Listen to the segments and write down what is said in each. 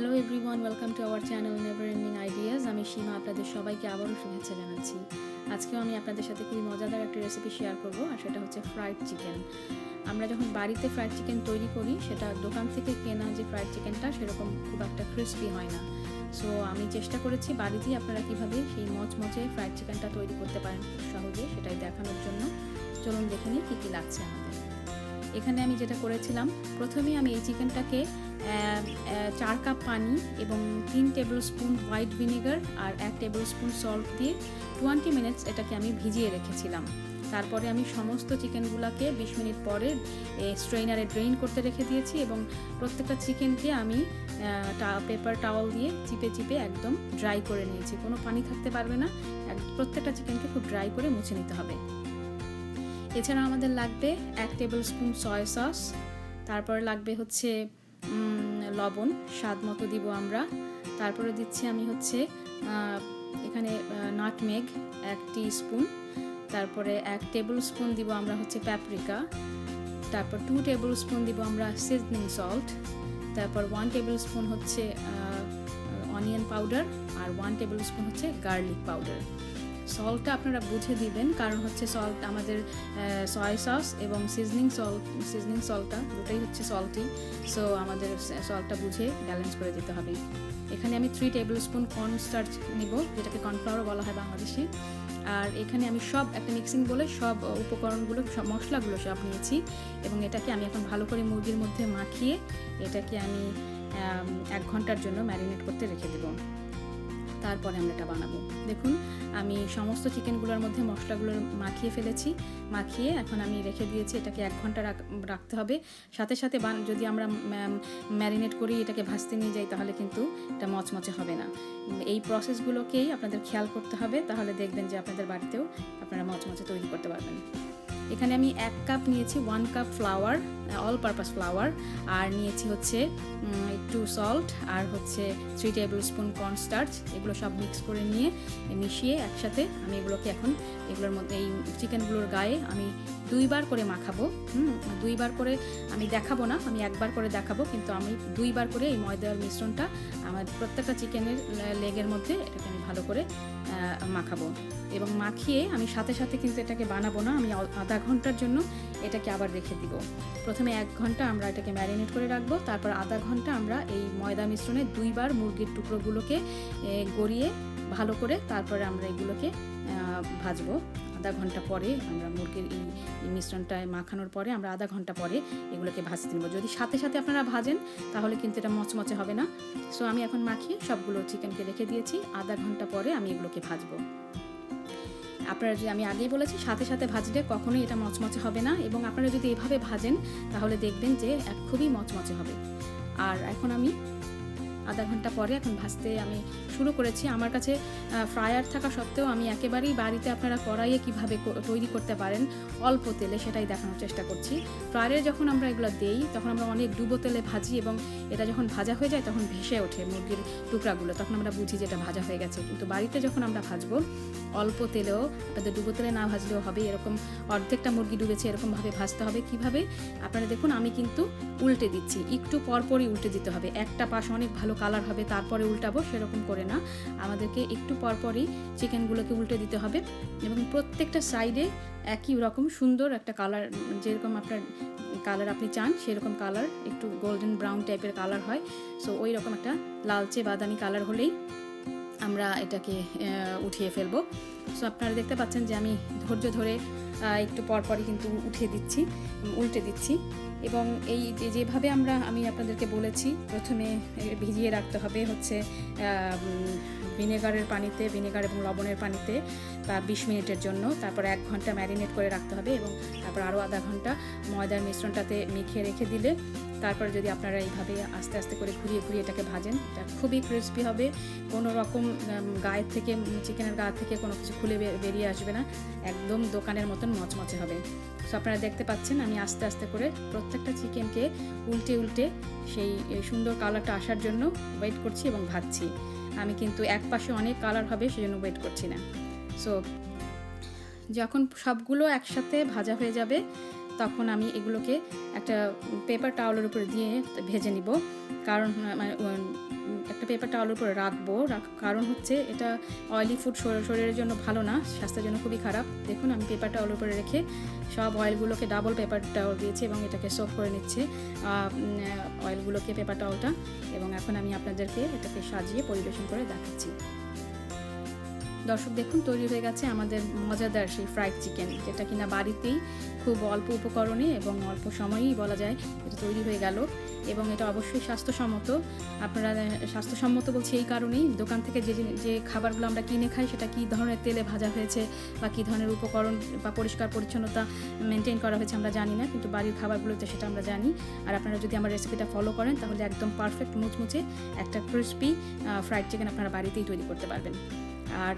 Hello everyone welcome to our channel never ending ideas আমি সীমা, আপনাদের সবাইকে আবারও শুভেচ্ছা জানাচ্ছি। আজকেও আমি আপনাদের সাথে খুবই মজাদার একটা রেসিপি শেয়ার করব, আর সেটা হচ্ছে ফ্রাইড চিকেন আমরা যখন বাড়িতে ফ্রাইড চিকেন তৈরি করি, সেটা দোকান থেকে কেনা যে ফ্রাইড চিকেনটা সেরকম খুব একটা ক্রিস্পি হয় না। সো আমি চেষ্টা করেছি বাড়িতেই আপনারা কীভাবে সেই মচমচে ফ্রাইড চিকেনটা তৈরি করতে পারেন খুব সহজে সেটাই দেখানোর জন্য। চলুন দেখে নিই কী কী লাগছে আমাদের। এখানে আমি যেটা করেছিলাম, প্রথমে আমি এই চিকেনটাকে চার কাপ পানি এবং তিন টেবিল স্পুন হোয়াইট ভিনেগার আর এক টেবিল স্পুন সল্ট দিয়ে টোয়েন্টি মিনিটস এটাকে আমি ভিজিয়ে রেখেছিলাম। তারপরে আমি সমস্ত চিকেনগুলোকে বিশ মিনিট পরে স্ট্রেইনারে ড্রেইন করতে রেখে দিয়েছি এবং প্রত্যেকটা চিকেনকে আমি পেপার টাওয়াল দিয়ে চিপে চিপে একদম ড্রাই করে নিয়েছি। কোনো পানি থাকতে পারবে না। প্রত্যেকটা চিকেনকে খুব ড্রাই করে মুছে নিতে হবে। এছাড়া আমাদের লাগবে এক টেবিল স্পুন সয়া সস তারপরে লাগবে হচ্ছে লবণ, স্বাদ মতো দিব আমরা। তারপরে দিচ্ছি আমি হচ্ছে এখানে নাটমেগ এক স্পুন তারপরে এক টেবিল স্পুন দিব আমরা হচ্ছে প্যাপরিকা তারপর টু টেবিল স্পুন দিব আমরা সিজনিং সল্ট তারপর ওয়ান টেবিল স্পুন হচ্ছে অনিয়ন পাউডার আর ওয়ান টেবিল স্পুন হচ্ছে গার্লিক পাউডার সল্টটা আপনারা বুঝে দিবেন। কারণ হচ্ছে সল্ট আমাদের সয় সস এবং সিজনিং সল্ট সিজনিং সল্টটা দুটাই হচ্ছে সল্টই সো আমাদের সল্টটা বুঝে ব্যালেন্স করে দিতে হবে। এখানে আমি three tablespoon cornstarch নিব, যেটাকে কর্নফ্লাওয়ার বলা হয় বাংলাদেশে। আর এখানে আমি সব, একটা মিক্সিং বলে সব উপকরণগুলো, সব মশলাগুলো সব নিয়েছি। এবং এটাকে আমি এখন ভালো করে মুরগির মধ্যে মাখিয়ে, এটাকে আমি এক ঘণ্টার জন্য ম্যারিনেট করতে রেখে দেবো। তারপরে আমরা এটা বানাবো। দেখুন, আমি সমস্ত চিকেনগুলোর মধ্যে মশলাগুলো মাখিয়ে ফেলেছি। মাখিয়ে এখন আমি রেখে দিয়েছি, এটাকে এক ঘণ্টা রাখতে হবে। সাথে সাথে যদি আমরা ম্যারিনেট করি, এটাকে ভাজতে নিয়ে যাই, তাহলে কিন্তু এটা মচমচে হবে না। এই প্রসেসগুলোকেই আপনাদের খেয়াল করতে হবে, তাহলে দেখবেন যে আপনাদের বাড়িতেও আপনারা মচমচে তৈরি করতে পারবেন। এখানে আমি এক কাপ নিয়েছি one cup flour all purpose flour আর নিয়েছি হচ্ছে একটু সল্ট আর হচ্ছে থ্রি টেবিল স্পুন কর্নস্টার্চ এগুলো সব মিক্স করে নিয়ে মিশিয়ে একসাথে আমি এগুলোকে এখন এগুলোর মধ্যে, এই চিকেনগুলোর গায়ে আমি দুইবার করে মাখাবো, হুম, দুইবার করে আমি দেখাবো না, আমি একবার করে দেখাবো, কিন্তু আমি দুইবার করে এই ময়দার মিশ্রণটা আমার প্রত্যেকটা চিকেনের লেগের মধ্যে এটাকে আমি ভালো করে মাখাবো। এবং মাখিয়ে আমি সাথে সাথে কিন্তু এটাকে বানাবো না, আমি আধা ঘণ্টার জন্য এটাকে আবার রেখে দিব। প্রথমে এক ঘণ্টা আমরা এটাকে ম্যারিনেট করে রাখব, তারপর আধা ঘণ্টা আমরা এই ময়দা মিশ্রণে দুইবার মুরগির টুকরোগুলোকে গড়িয়ে ভালো করে তারপরে আমরা এগুলোকে ভাজবো। আধা ঘণ্টা পরে আমরা মুরগির এই মিশ্রণটায় মাখানোর পরে আমরা আধা ঘণ্টা পরে এগুলোকে ভাজতে নেব। যদি সাথে সাথে আপনারা ভাজেন, তাহলে কিন্তু এটা মচমচে হবে না। সো আমি এখন মাখিয়ে সবগুলো চিকেনকে রেখে দিয়েছি। আধা ঘণ্টা পরে আমি এগুলোকে ভাজবো। আপনারা যে আমি আগেই বলেছি, সাথে সাথে ভাজলে কখনোই এটা মচমচে হবে না এবং আপনারা যদি এভাবে ভাজেন, তাহলে দেখবেন যে খুবই মচমচে হবে। আর এখন আমি আধা ঘণ্টা পরে এখন ভাজতে আমি শুরু করেছি। আমার কাছে ফ্রায়ার থাকা সত্ত্বেও আমি একেবারেই বাড়িতে আপনারা কড়াইয়ে কীভাবে তৈরি করতে পারেন, অল্প তেলে সেটাই দেখানোর চেষ্টা করছি। ফ্রায়ারে যখন আমরা এগুলো দেই, তখন আমরা অনেক ডুবো তেলে ভাজি এবং এটা যখন ভাজা হয়ে যায় তখন ভেসে ওঠে মুরগির টুকরাগুলো। তখন আমরা বুঝি যে এটা ভাজা হয়ে গেছে। কিন্তু বাড়িতে যখন আমরা ভাজবো, অল্প তেলেও, আপনাদের ডুবো তেলে না ভাজলেও হবে, এরকম অর্ধেকটা মুরগি ডুবেছে, এরকমভাবে ভাজতে হবে। কীভাবে? আপনারা দেখুন, আমি কিন্তু উল্টে দিচ্ছি। একটু পরপরই উল্টে দিতে হবে। একটা পাশ অনেক ভালো কালার হবে, তারপরে উল্টাবো, সেরকম করে না। আমাদেরকে একটু পরপরই চিকেনগুলোকে উল্টে দিতে হবে এবং প্রত্যেকটা সাইডে একই রকম সুন্দর একটা কালার যেরকম আপনার কালার আপনি চান, সেরকম কালার একটু গোল্ডেন ব্রাউন টাইপের কালার হয়। সো ওই রকম একটা লালচে বাদামি কালার হলেই আমরা এটাকে উঠিয়ে ফেলব। সো আপনারা দেখতে পাচ্ছেন যে আমি ধৈর্য ধরে একটু পরপরই কিন্তু উঠিয়ে দিচ্ছি, উল্টে দিচ্ছি। এবং এই যেভাবে আমরা, আমি আপনাদেরকে বলেছি, প্রথমে ভিজিয়ে রাখতে হবে হচ্ছে ভিনেগারের পানিতে, ভিনেগার এবং লবণের পানিতে বা বিশ মিনিটের জন্য। তারপর এক ঘণ্টা ম্যারিনেট করে রাখতে হবে এবং তারপর আরও আধা ঘণ্টা ময়দার মিশ্রণটাতে মেখে রেখে দিলে, তারপর যদি আপনারা এইভাবে আস্তে আস্তে করে ঘুরিয়ে ঘুরিয়ে এটাকে ভাজেন, এটা খুবই ক্রিস্পি হবে। কোনো রকম গায়ের থেকে, চিকেনের গা থেকে কোনো কিছু খুলে বেরিয়ে আসবে না। একদম দোকানের মতন মচমচে হবে। সো আপনারা দেখতে পাচ্ছেন, আমি আস্তে আস্তে করে প্রত্যেকটা চিকেনকে উল্টে উল্টে সেই সুন্দর কালারটা আসার জন্য ওয়েট করছি এবং ভাজছি। আমি কিন্তু এক পাশে অনেক কালার হবে সেজন্য ওয়েট করছি না। সো যখন সবগুলো একসাথে ভাজা হয়ে যাবে, তখন আমি এগুলোকে একটা পেপার টাওয়ালের উপরে দিয়ে ভেজে নিব। কারণ মানে উম, আলুর উপরে রাখব রাখ- কারণ হচ্ছে এটা অয়েলি ফুড শরীরের জন্য ভালো না স্বাস্থ্যের জন্য খুবই খারাপ। দেখুন আমি পেপারটা টাওয়ালের উপরে রেখে সব অয়েলগুলোকে ডাবল পেপার টাওয়াল দিয়েছি এবং এটাকে সোপ করে নিচ্ছে অয়েলগুলোকে পেপারটা ওটা এবং এখন আমি আপনাদেরকে এটাকে সাজিয়ে পরিবেশন করে দেখাচ্ছি। দর্শক, দেখুন, তৈরি হয়ে গেছে আমাদের মজাদার সেই ফ্রাইড চিকেন যেটা কিনা বাড়িতেই খুব অল্প উপকরণে এবং অল্প সময়েই বলা যায় এটা তৈরি হয়ে গেল এবং এটা অবশ্যই স্বাস্থ্যসম্মত। আপনারা স্বাস্থ্যসম্মত বলছি এই কারণেই দোকান থেকে যে যে খাবারগুলো আমরা কিনে খাই সেটা কী ধরনের তেলে ভাজা হয়েছে বা কী ধরনের উপকরণ বা পরিষ্কার পরিচ্ছন্নতা মেনটেন করা হয়েছে আমরা জানি না, কিন্তু বাড়ির খাবারগুলোতে সেটা আমরা জানি। আর আপনারা যদি আমার রেসিপিটা ফলো করেন তাহলে একদম পারফেক্ট মুচমুচে একটা ক্রিস্পি ফ্রাইড চিকেন আপনারা বাড়িতেই তৈরি করতে পারবেন। আর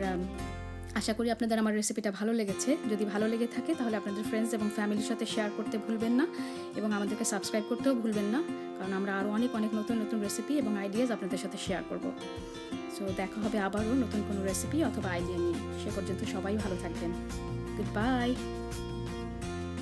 আশা করি আপনাদের আমার রেসিপিটা ভালো লেগেছে। যদি ভালো লেগে থাকে তাহলে আপনাদের ফ্রেন্ডস এবং ফ্যামিলির সাথে শেয়ার করতে ভুলবেন না এবং আমাদেরকে সাবস্ক্রাইব করতেও ভুলবেন না। কারণ আমরা আরও অনেক অনেক নতুন নতুন রেসিপি এবং আইডিয়াস আপনাদের সাথে শেয়ার করব। সো দেখা হবে আবারও নতুন কোনো রেসিপি অথবা আইডিয়া নিয়ে। সে পর্যন্ত সবাই ভালো থাকবেন। Good bye